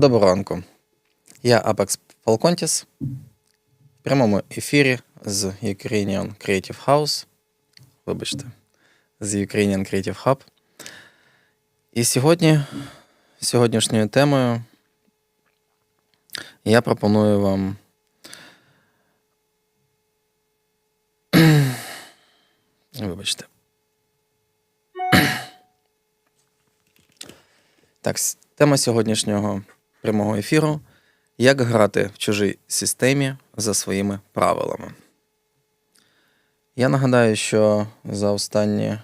Доброго ранку. Я Apex Falcontis в прямому ефірі з Ukrainian Creative House. Вибачте, з Ukrainian Creative Hub. І сьогодні, сьогоднішньою темою я пропоную вам Вибачте. Так, тема сьогоднішнього прямого ефіру: як грати в чужій системі за своїми правилами. Я нагадаю, що за останні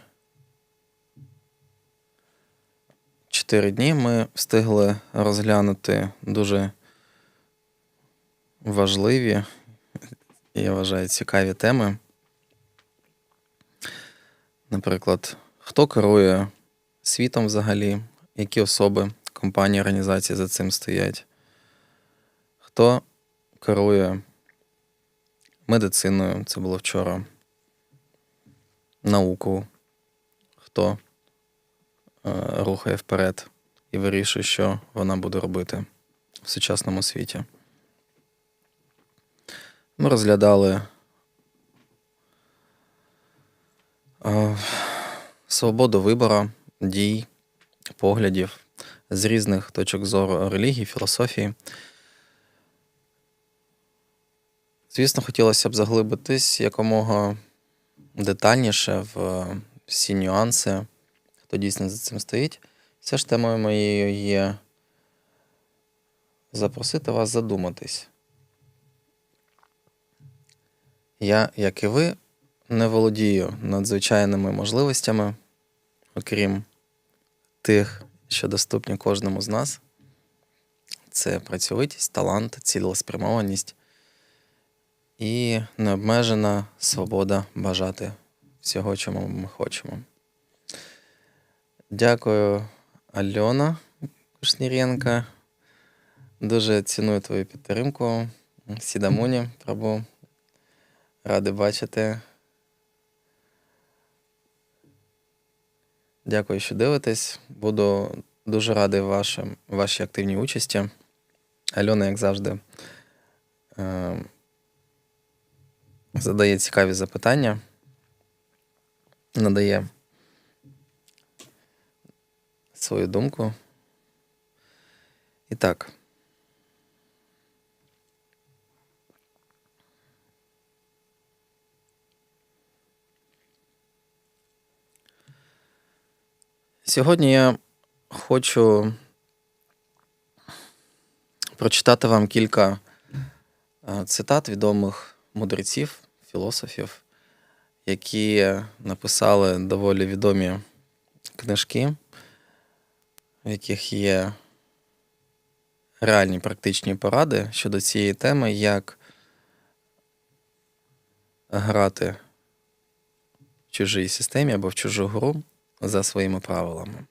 4 дні ми встигли розглянути дуже важливі, я вважаю, цікаві теми. Наприклад, хто керує світом взагалі, які особи, компанії, організації за цим стоять, хто керує медициною, це було вчора, науку, хто е, рухає вперед і вирішує, що вона буде робити в сучасному світі. Ми розглядали е, свободу вибору, дій, поглядів з різних точок зору релігії, філософії. Звісно, хотілося б заглибитись якомога детальніше в всі нюанси, хто дійсно за цим стоїть. Все ж темою моєю є запросити вас задуматись. Я, як і ви, не володію надзвичайними можливостями, окрім тих, що доступні кожному з нас. Це працьовитість, талант, цілеспрямованість і необмежена свобода бажати всього, чому ми хочемо. Дякую, Альона Кушніренко. Дуже ціную твою підтримку. Сідамуні, Прабу. Радий бачити. Дякую, що дивитесь. Буду дуже радий вашим, вашій активній участі. Альона, як завжди, е, задає цікаві запитання, надає свою думку. І так. Сьогодні я хочу прочитати вам кілька е, цитат відомих мудреців, філософів, які написали доволі відомі книжки, в яких є реальні практичні поради щодо цієї теми, як грати в чужій системі або в чужу гру за своїми правилами.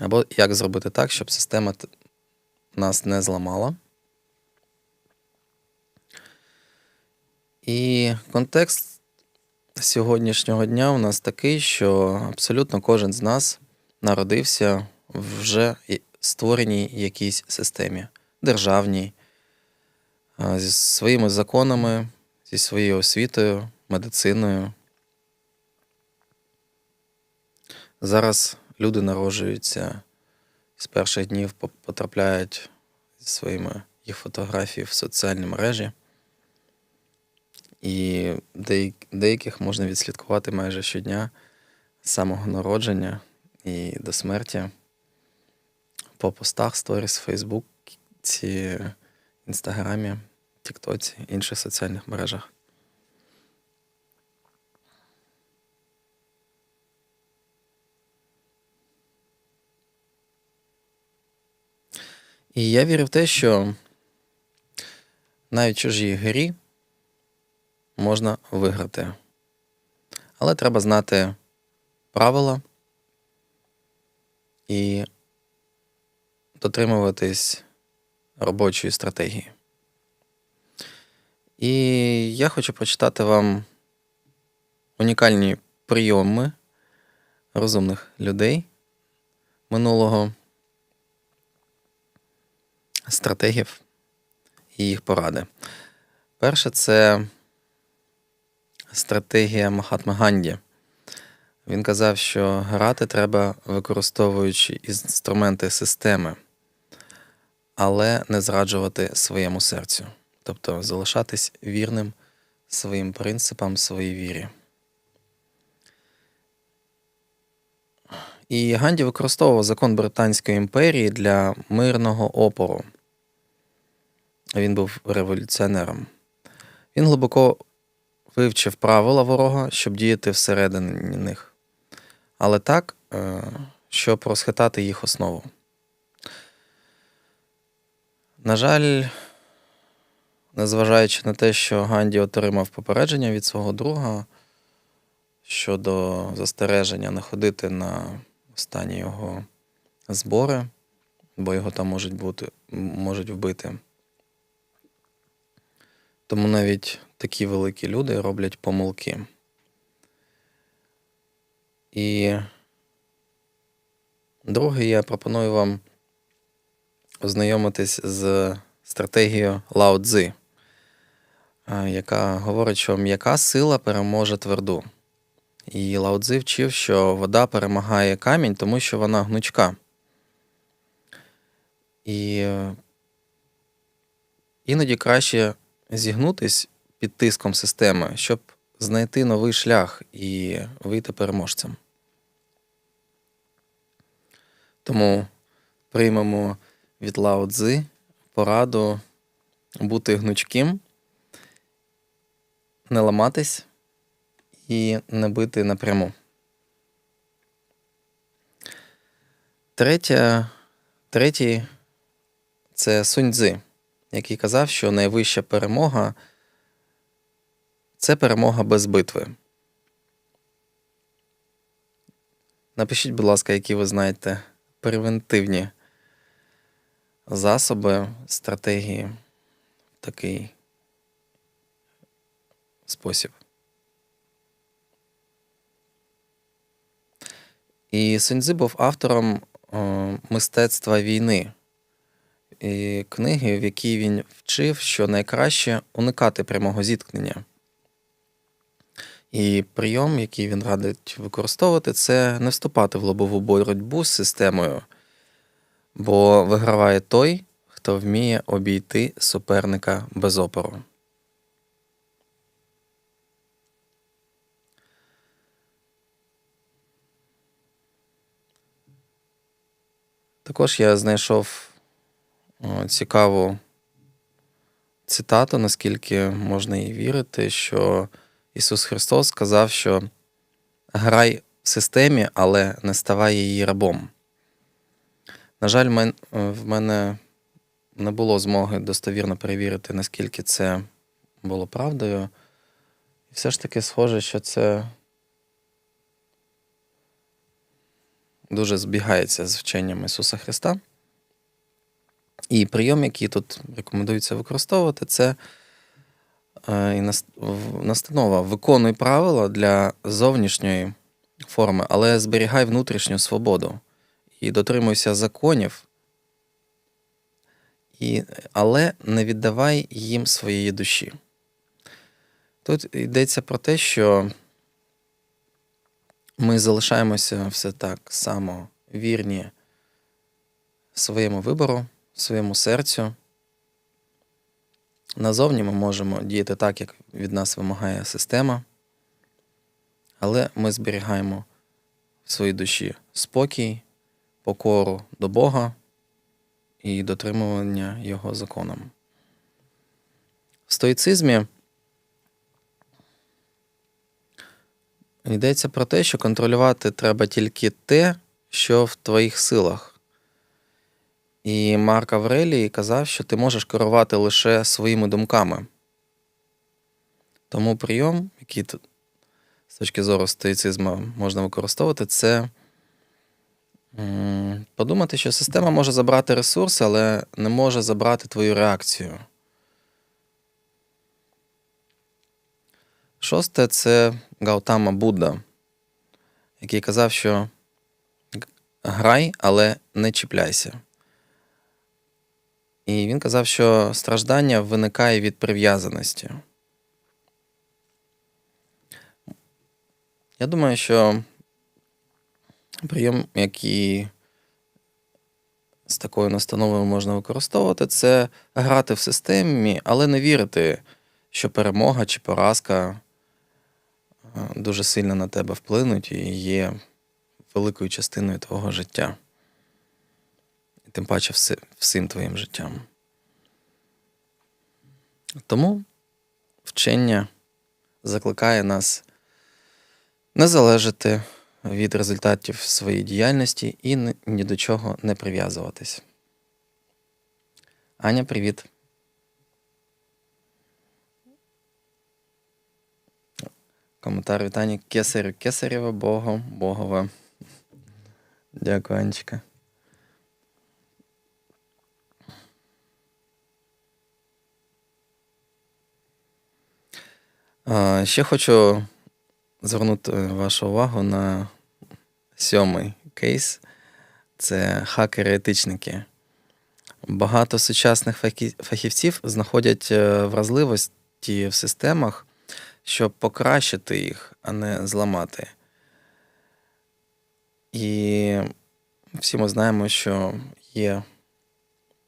Або як зробити так, щоб система нас не зламала. І контекст сьогоднішнього дня у нас такий, що абсолютно кожен з нас народився в вже створеній якійсь системі, державній, зі своїми законами, зі своєю освітою, медициною. Зараз люди народжуються з перших днів по- потрапляють зі своїми їх фотографії в соціальні мережі. І деяких можна відслідкувати майже щодня з самого народження і до смерті по постах, сторіс, Фейсбуці, Інстаграмі, Тіктоці, інших соціальних мережах. І я вірю в те, що навіть чужій грі можна виграти. Але треба знати правила і дотримуватись робочої стратегії. І я хочу прочитати вам унікальні прийоми розумних людей минулого, стратегів і їх поради. Перше це стратегія Махатми Ганді. Він казав, що грати треба використовуючи інструменти системи, але не зраджувати своєму серцю, тобто залишатись вірним своїм принципам, своїй вірі. І Ганді використовував закон Британської імперії для мирного опору. Він був революціонером. Він глибоко вивчив правила ворога, щоб діяти всередині них, але так, е, щоб розхитати їх основу. На жаль, незважаючи на те, що Ганді отримав попередження від свого друга щодо застереження не ходити на останні його збори, бо його там можуть бути, можуть вбити. Тому навіть такі великі люди роблять помилки. І друге, я пропоную вам ознайомитись з стратегією Лао Цзи, яка говорить, що м'яка сила переможе тверду. І Лао Цзи вчив, що вода перемагає камінь, тому що вона гнучка. І іноді краще зігнутись під тиском системи, щоб знайти новий шлях і вийти переможцем. Тому приймемо від Лао Цзи пораду бути гнучким, не ламатись і не бити напряму. Третє, третій це Сунь Цзи, який казав, що найвища перемога це перемога без битви. Напишіть, будь ласка, які ви знаєте превентивні засоби, стратегії в такий спосіб. І Суньцзи був автором о, мистецтва війни, і книги, в якій він вчив, що найкраще уникати прямого зіткнення. І прийом, який він радить використовувати, це не вступати в лобову боротьбу з системою, бо виграває той, хто вміє обійти суперника без опору. Також я знайшов цікаву цитату, наскільки можна їй вірити, що Ісус Христос сказав, що грай в системі, але не ставай її рабом. На жаль, в мене не було змоги достовірно перевірити, наскільки це було правдою. І все ж таки схоже, що це дуже збігається з вченням Ісуса Христа. І прийом, який тут рекомендується використовувати, це е, настанова. Виконуй правила для зовнішньої форми, але зберігай внутрішню свободу. І дотримуйся законів, але не віддавай їм своєї душі. Тут йдеться про те, що ми залишаємося все так само вірні своєму вибору, своєму серцю. Назовні ми можемо діяти так, як від нас вимагає система, але ми зберігаємо в своїй душі спокій, покору до Бога і дотримування Його законам. В стоїцизмі йдеться про те, що контролювати треба тільки те, що в твоїх силах. І Марк Аврелій казав, що ти можеш керувати лише своїми думками. Тому прийом, який з точки зору стоїцизму можна використовувати, це подумати, що система може забрати ресурси, але не може забрати твою реакцію. Шосте це Гаутама Будда, який казав, що грай, але не чіпляйся. І він казав, що страждання виникає від прив'язаності. Я думаю, що прийом, який з такою настановою можна використовувати, це грати в системі, але не вірити, що перемога чи поразка е, дуже сильно на тебе вплинуть і є великою частиною твого життя. Тим паче все, всім твоїм життям. Тому вчення закликає нас не залежати від результатів своєї діяльності і ні- до чого не прив'язуватись. Аня, привіт. Коментар вітання Кесарю, Кесарєва, Богом, Богове. Дякую, Анечка. Ще хочу звернути вашу увагу на сьомий кейс. Це хакери-етичники. Багато сучасних фахівців знаходять е, вразливості в системах, щоб покращити їх, а не зламати. І всі ми знаємо, що є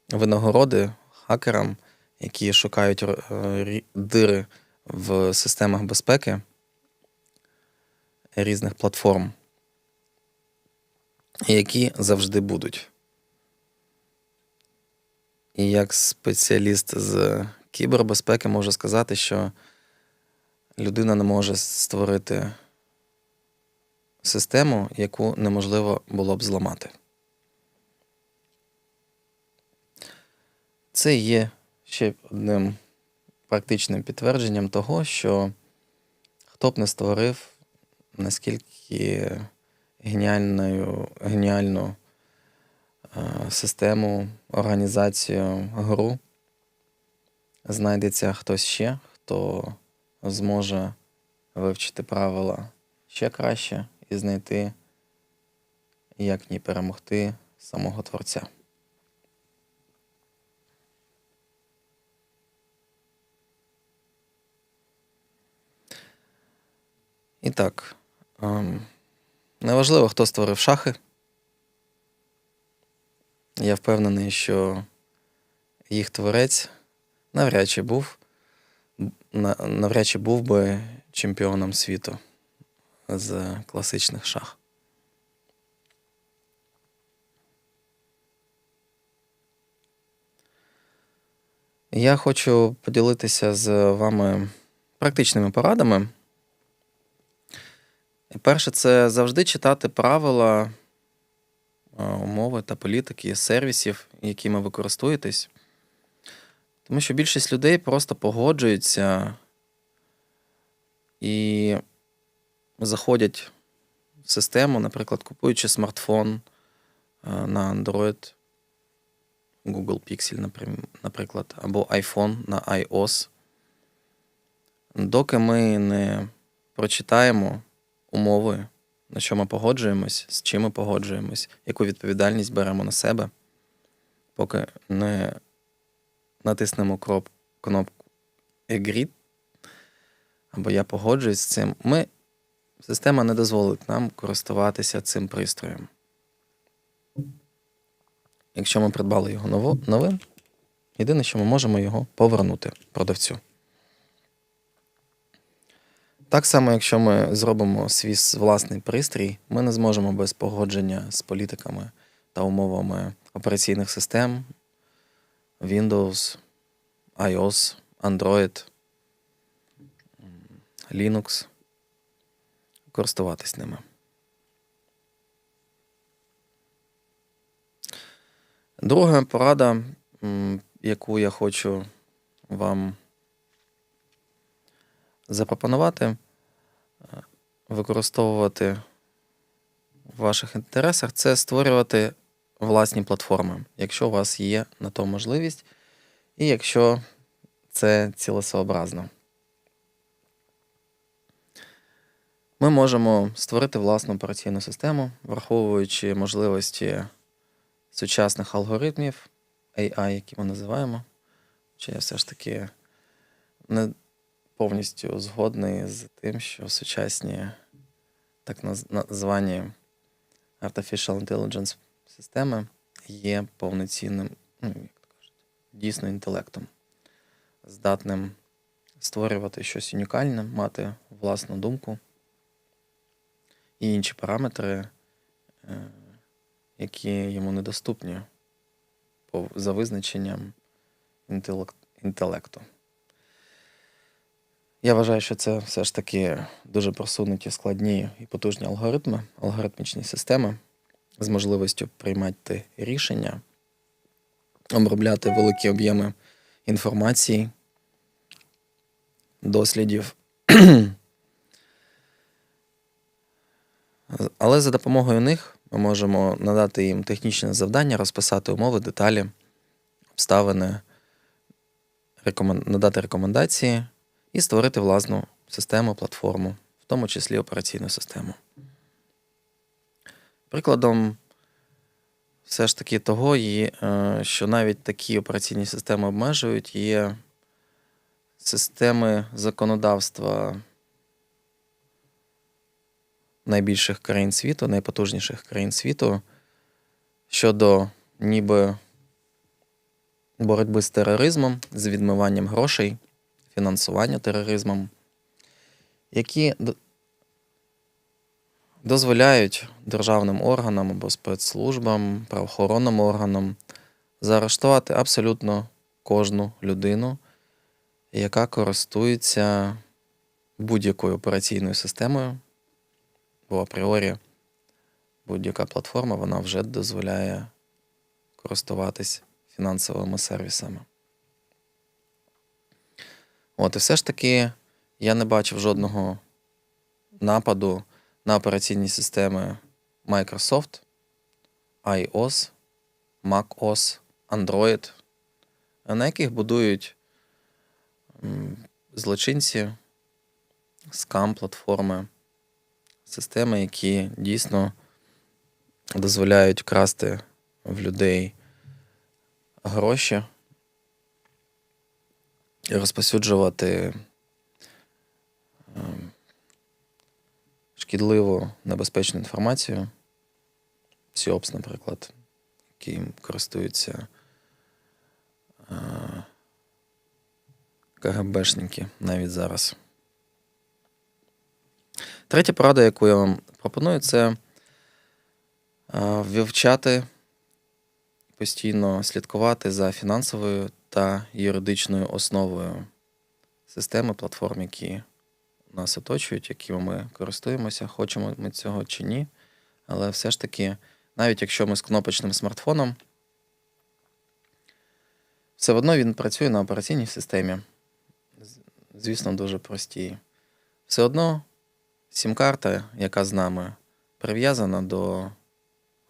винагороди хакерам, які шукають е, дири в системах безпеки різних платформ, які завжди будуть. І як спеціаліст з кібербезпеки можу сказати, що людина не може створити систему, яку неможливо було б зламати. Це є ще одним практичним підтвердженням того, що хто б не створив наскільки геніальною, геніальну е, систему, організацію, гру, знайдеться хтось ще, хто зможе вивчити правила ще краще і знайти, як в ній перемогти самого творця. І так, ем, неважливо, хто створив шахи. Я впевнений, що їх творець навряд чи був, навряд чи був би чемпіоном світу з класичних шах. Я хочу поділитися з вами практичними порадами. Перше, це завжди читати правила, е, умови та політики сервісів, якими ви користуєтесь. Тому що більшість людей просто погоджуються і заходять в систему, наприклад, купуючи смартфон е, на Android, Google Pixel, наприклад, або iPhone на iOS. Доки ми не прочитаємо умови, на що ми погоджуємось, з чим ми погоджуємось, яку відповідальність беремо на себе, поки не натиснемо кроп, кнопку Agree, або я погоджуюсь з цим, ми, система не дозволить нам користуватися цим пристроєм. Якщо ми придбали його новим, єдине, що ми можемо його повернути продавцю. Так само, якщо ми зробимо свій власний пристрій, ми не зможемо без погодження з політиками та умовами операційних систем Windows, iOS, Android, Linux користуватись ними. Друга порада, яку я хочу вам запропонувати, е, використовувати в ваших інтересах, це створювати власні платформи, якщо у вас є на то можливість, і якщо це цілесообразно. Ми можемо створити власну операційну систему, враховуючи можливості сучасних алгоритмів, AI, які ми називаємо. Чи я все ж таки не повністю згодний з тим, що сучасні так названі Artificial Intelligence системи є повноцінним, ну, як то кажуть, дійсно інтелектом, здатним створювати щось унікальне, мати власну думку і інші параметри, е, які йому недоступні за визначенням інтелекту. Я вважаю, що це все ж таки дуже просунуті, складні і потужні алгоритми, алгоритмічні системи з можливістю приймати рішення, обробляти великі об'єми інформації, дослідів. Але за допомогою них ми можемо надати їм технічне завдання, розписати умови, деталі, обставини, рекомен- надати рекомендації і створити власну систему, платформу, в тому числі операційну систему. Прикладом все ж таки того, є, е, що навіть такі операційні системи обмежують, є системи законодавства найбільших країн світу, найпотужніших країн світу щодо ніби боротьби з тероризмом, з відмиванням грошей, фінансування тероризмом, які дозволяють державним органам або спецслужбам, правоохоронним органам заарештувати абсолютно кожну людину, яка користується будь-якою операційною системою, бо апріорі будь-яка платформа вона вже дозволяє користуватись фінансовими сервісами. От, і все ж таки я не бачив жодного нападу на операційні системи Microsoft, iOS, macOS, Android, на яких будують злочинці, скам-платформи, системи, які дійсно дозволяють красти в людей гроші, і розповсюджувати ем, шкідливу небезпечну інформацію. Сіопс, наприклад, яким користуються е, КГБшники навіть зараз. Третя порада, яку я вам пропоную, це е, вивчати, постійно слідкувати за фінансовою та юридичною основою системи платформ, які нас оточують, якими ми користуємося, хочемо ми цього чи ні. Але все ж таки, навіть якщо ми з кнопочним смартфоном, все одно він працює на операційній системі. Звісно, дуже простій. Все одно сім-карта, яка з нами, прив'язана до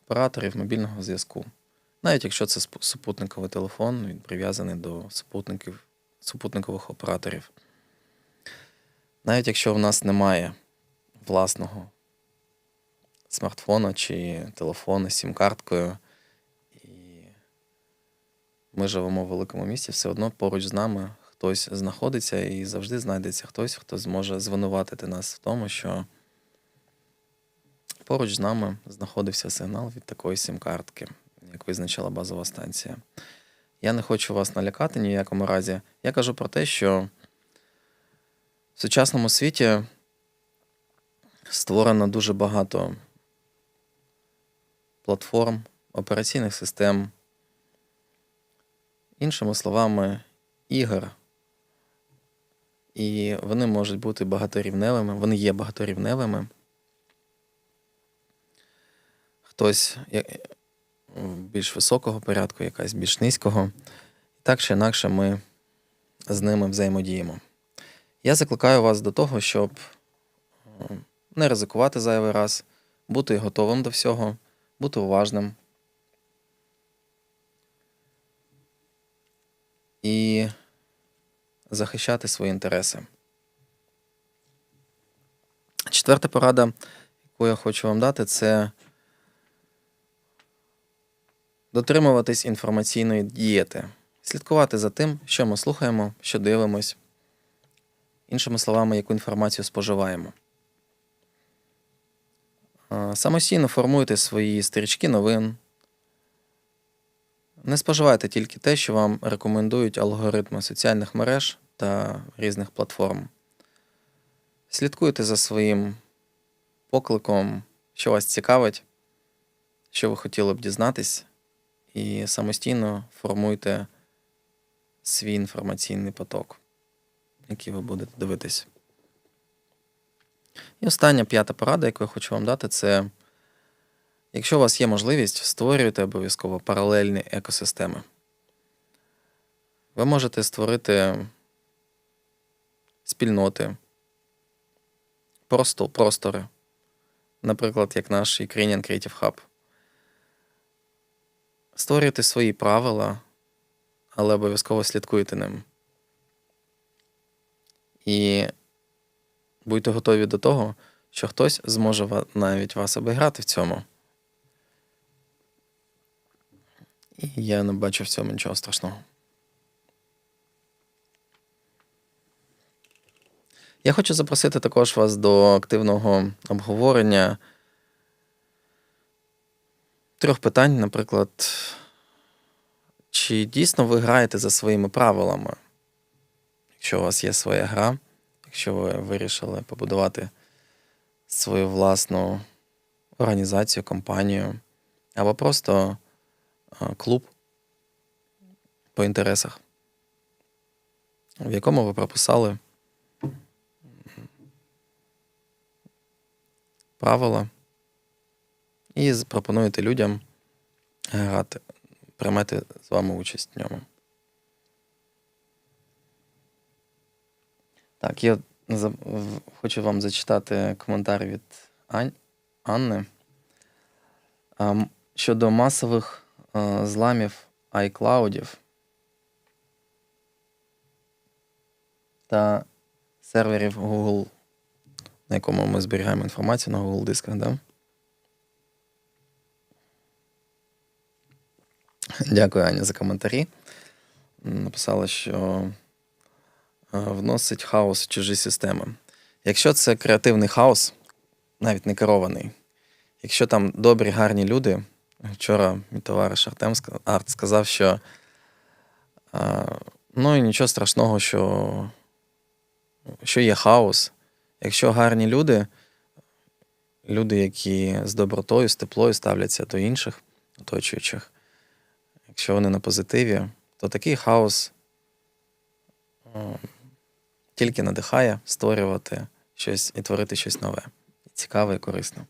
операторів мобільного зв'язку. Навіть якщо це супутниковий телефон, він прив'язаний до супутників, супутникових операторів. Навіть якщо в нас немає власного смартфона чи телефона з сім-карткою, і ми живемо в великому місті, все одно поруч з нами хтось знаходиться і завжди знайдеться хтось, хто зможе звинуватити нас в тому, що поруч з нами знаходився сигнал від такої сім-картки, як визначила базова станція. Я не хочу вас налякати ні в якому разі. Я кажу про те, що в сучасному світі створено дуже багато платформ, операційних систем, іншими словами, ігор. І вони можуть бути багаторівневими, вони є багаторівневими. Хтось більш високого порядку, якась більш низького. Так чи інакше ми з ними взаємодіємо. Я закликаю вас до того, щоб не ризикувати зайвий раз, бути готовим до всього, бути уважним. І захищати свої інтереси. Четверта порада, яку я хочу вам дати, це дотримуватись інформаційної дієти, слідкувати за тим, що ми слухаємо, що дивимось, іншими словами, яку інформацію споживаємо. Самостійно формуйте свої стрічки новин. Не споживайте тільки те, що вам рекомендують алгоритми соціальних мереж та різних платформ. Слідкуйте за своїм покликом, що вас цікавить, що ви хотіли б дізнатись, і самостійно формуйте свій інформаційний поток, який ви будете дивитись. І остання п'ята порада, яку я хочу вам дати, це якщо у вас є можливість, створюйте обов'язково паралельні екосистеми. Ви можете створити спільноти, просто простори, наприклад, як наш Ukrainian Creative Hub. Створюйте свої правила, але обов'язково слідкуйте ним. І будьте готові до того, що хтось зможе навіть вас обіграти в цьому. І я не бачу в цьому нічого страшного. Я хочу запросити також вас до активного обговорення трьох питань, наприклад, чи дійсно ви граєте за своїми правилами? Якщо у вас є своя гра, якщо ви вирішили побудувати свою власну організацію, компанію, або просто е, клуб по інтересах, в якому ви прописали правила і пропонуєте людям грати, приймати з вами участь в ньому. Так, я хочу вам зачитати коментар від. Анни. Щодо масових е, зламів iCloud та серверів Google, на якому ми зберігаємо інформацію на Google дисках, да? Дякую, Аня, за коментарі. Написала, що е, вносить хаос в чужі системи. Якщо це креативний хаос, навіть не керований, якщо там добрі, гарні люди, вчора мій товариш Артем Арт сказав, що е, ну і нічого страшного, що, що є хаос. Якщо гарні люди, люди, які з добротою, з теплою ставляться до інших оточуючих, якщо вони на позитиві, то такий хаос е, тільки надихає створювати щось і творити щось нове, цікаве і корисне.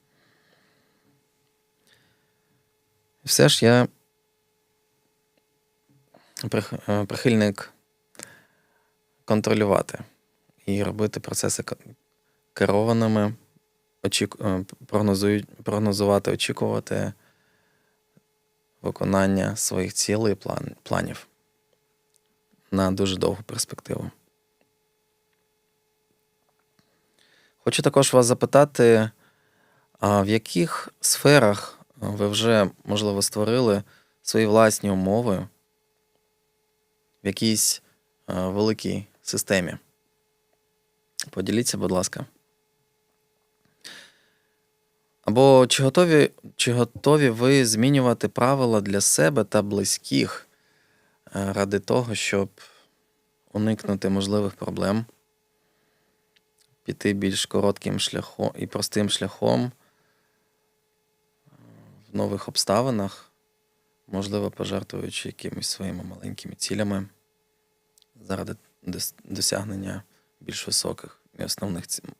Все ж я е, прихильник контролювати і робити процеси керованими, е, прогнозувати, очікувати виконання своїх цілей і план... планів на дуже довгу перспективу. Хочу також вас запитати, а в яких сферах ви вже, можливо, створили свої власні умови в якійсь великій системі? Поділіться, будь ласка. Або чи готові, чи готові ви змінювати правила для себе та близьких е, ради того, щоб уникнути можливих проблем, піти більш коротким шляхом і простим шляхом е, в нових обставинах, можливо, пожертвуючи якимись своїми маленькими цілями заради досягнення більш високих і основних цілей.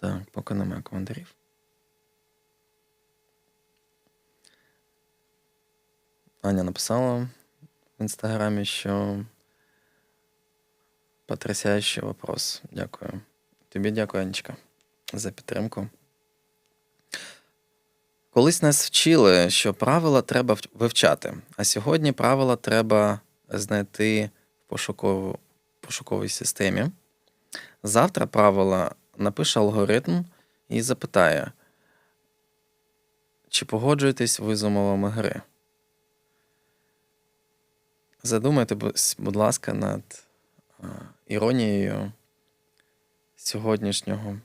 Так, поки немає коментарів. Аня написала в інстаграмі, що потрясаючий вопрос. Дякую. Тобі дякую, Анечка, за підтримку. Колись нас вчили, що правила треба вивчати, а сьогодні правила треба знайти в пошукову, пошуковій системі Завтра правила напише алгоритм і запитає, чи погоджуєтесь ви з умовами гри. Задумайтесь, будь ласка, над іронією сьогоднішнього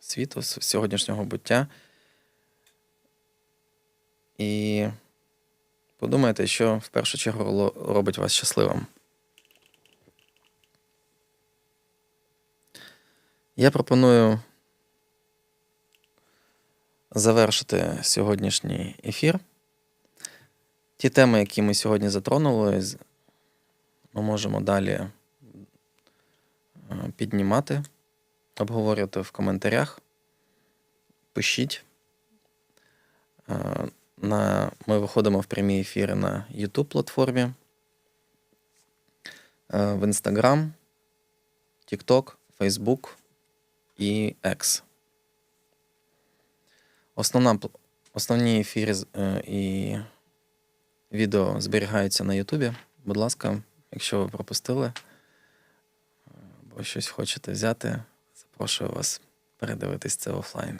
світу, сьогоднішнього буття. І подумайте, що в першу чергу робить вас щасливим. Я пропоную завершити сьогоднішній ефір. Ті теми, які ми сьогодні затронули, ми можемо далі е, піднімати, обговорювати в коментарях. Пишіть. Е, На, ми виходимо в прямі ефіри на YouTube платформі, е, в Instagram, TikTok, Facebook і X. Основна, основні ефіри е, і відео зберігаються на Ютубі. Будь ласка, якщо ви пропустили е, або щось хочете взяти, запрошую вас передивитись це офлайн.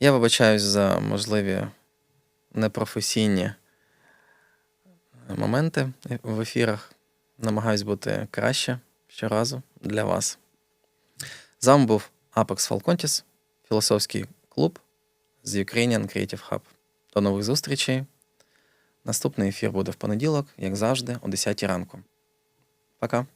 Я вибачаюсь за можливі непрофесійні моменти в ефірах. Намагаюсь бути краще щоразу для вас. З вами був Apex Falcontis, філософський клуб з Ukrainian Creative Hub. До нових зустрічей. Наступний ефір буде в понеділок, як завжди, о 10 ранку. Пока.